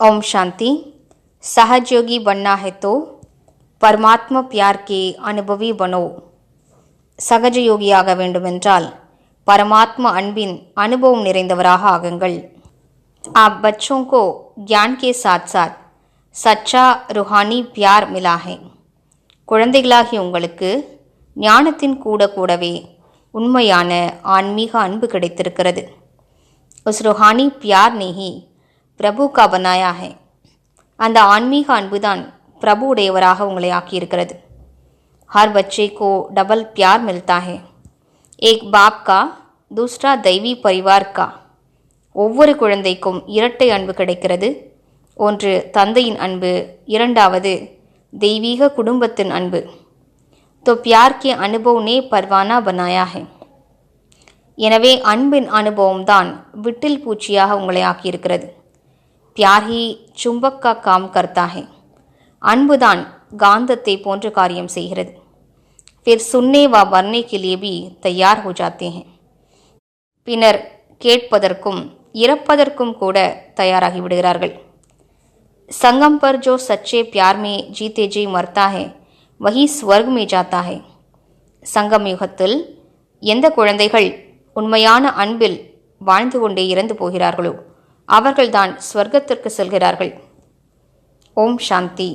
ओम शांति सहजयोगी बनना है तो परमात्मा प्यार के अनुभवी बनो சகஜ யோகியாக வேண்டுமென்றால் பரமாத்மா அன்பின் அனுபவம் நிறைந்தவராக ஆகுங்கள் आप बच्चों को ज्ञान के साथ साथ सच्चा रूहानी प्यार मिला है குழந்தைகளாகிய உங்களுக்கு ஞானத்தின் கூட கூடவே உண்மையான ஆன்மீக அன்பு கிடைத்திருக்கிறது उस रूहानी प्यार ने ही பிரபு கா பனாயா है அந்த ஆன்மீக அன்புதான் பிரபு உடையவராக உங்களை ஆக்கியிருக்கிறது हर बच्चे को डबल प्यार मिलता है एक बाप का दूसरा दैवी परिवार का ஒவ்வொரு குழந்தைக்கும் இரட்டை அன்பு கிடைக்கிறது ஒன்று தந்தையின் அன்பு இரண்டாவது தெய்வீக குடும்பத்தின் அன்பு तो प्यार के अनुभव ने परवाना बनाया है எனவே அன்பின் அனுபவம்தான் விட்டில் பூச்சியாக உங்களை ஆக்கியிருக்கிறது प्यार ही चुंबक का काम करता है அன்புதான் காந்தத்தை போன்ற காரியம் செய்கிறது फिर सुनने व मरने के लिए भी तैयार हो जाते हैं பின்னர் கேட்பதற்கும் இறப்பதற்கும் கூட தயாராகி விடுகிறார்கள் संगम पर जो सच्चे प्यार में जीते जी मरता है वही स्वर्ग में जाता है சங்கம் யுகத்தில் எந்த குழந்தைகள் உண்மையான அன்பில் வாழ்ந்து கொண்டே இறந்து போகிறார்களோ அவர்கள்தான் ஸ்வர்க்கத்திற்கு செல்கிறார்கள். ஓம் சாந்தி.